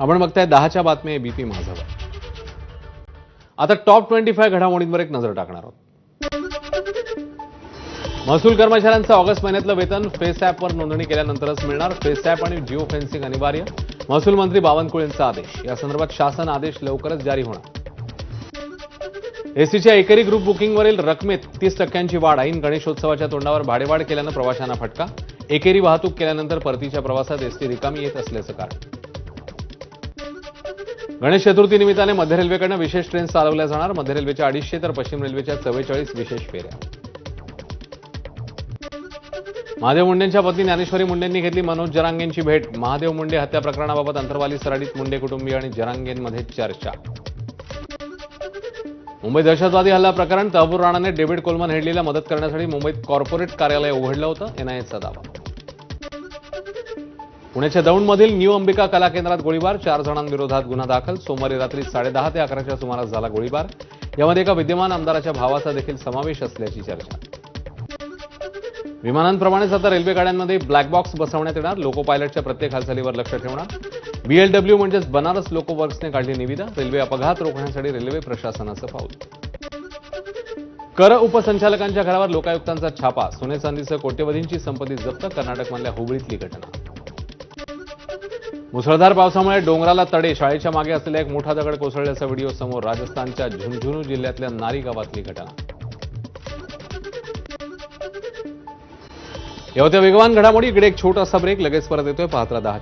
आपण बघताय दहाच्या बातम्या एबीपी माझावर आता टॉप ट्वेंटी फाय घडामोडींवर एक नजर टाकणार आहोत. महसूल कर्मचाऱ्यांचं ऑगस्ट महिन्यातलं वेतन फेस ॲपवर नोंदणी केल्यानंतरच मिळणार. फेस ॲप आणि जिओ फेन्सिंग अनिवार्य. महसूल मंत्री बावनकुळेंचा आदेश. या संदर्भात शासन आदेश लवकरच जारी होणार. एसटीच्या एकेरी ग्रुप बुकिंगवरील रकमेत तीस टक्क्यांची वाढ. ऐन गणेशोत्सवाच्या तोंडावर भाडेवाढ केल्यानं प्रवाशांना फटका. एकेरी वाहतूक केल्यानंतर परतीच्या प्रवासात एसटी रिकामी येत असल्याचं कारण. गणेश चतुर्थी निमित्ताने मध्य रेल्वेकडनं विशेष ट्रेन चालवल्या जाणार. मध्य रेल्वेच्या अडीचशे तर पश्चिम रेल्वेच्या चव्वेचाळीस विशेष फेऱ्या. महादेव मुंडेंच्या पत्नी ज्ञानेश्वरी मुंडेंनी घेतली मनोज जरांगेंची भेट. महादेव मुंडे हत्या प्रकरणाबाबत अंतरवाली सराडीत मुंडे कुटुंबीय आणि जरांगेंमध्ये चर्चा. मुंबई दहशतवादी हल्ला प्रकरण तहबूर राणाने डेव्हिड कोलमन हेडलीला मदत करण्यासाठी मुंबईत कॉर्पोरेट कार्यालय उघडलं होतं. एनआयएचा दावा. पुण्याच्या दौंडमधील न्यू अंबिका कला केंद्रात गोळीबार. चार जणांविरोधात गुन्हा दाखल. सोमवारी रात्री साडेदहा ते अकराच्या सुमारास झाला गोळीबार. यामध्ये एका विद्यमान आमदाराच्या भावाचा देखील समावेश असल्याची चर्चा. विमानांप्रमाणेच आता रेल्वे गाड्यांमध्ये ब्लॅक बॉक्स बसवण्यात येणार. लोको पायलटच्या प्रत्येक हालचालीवर लक्ष ठेवणार. बीएलडब्ल्यू म्हणजेच बनारस लोको वर्क्सने काढली निविदा. रेल्वे अपघात रोखण्यासाठी रेल्वे प्रशासनाचं पाऊल. कर उपसंचालकांच्या घरावर लोकायुक्तांचा छापा. सोने चांदीसह कोट्यवधींची संपत्ती जप्त. कर्नाटकमधल्या हुबळीतली घटना. मुसळधार पावसामुळे डोंगराला तडे शाळेच्या मागे असलेला एक मोठा दगड कोसळल्याचा व्हिडिओ समोर राजस्थानच्या झुंझुनू जिल्ह्यातल्या नारी गावातली घटना. या होत्या वेगवान घडामोडी इकडे एक छोटासा ब्रेक लगेच परत येतोय पाहत्रा दहा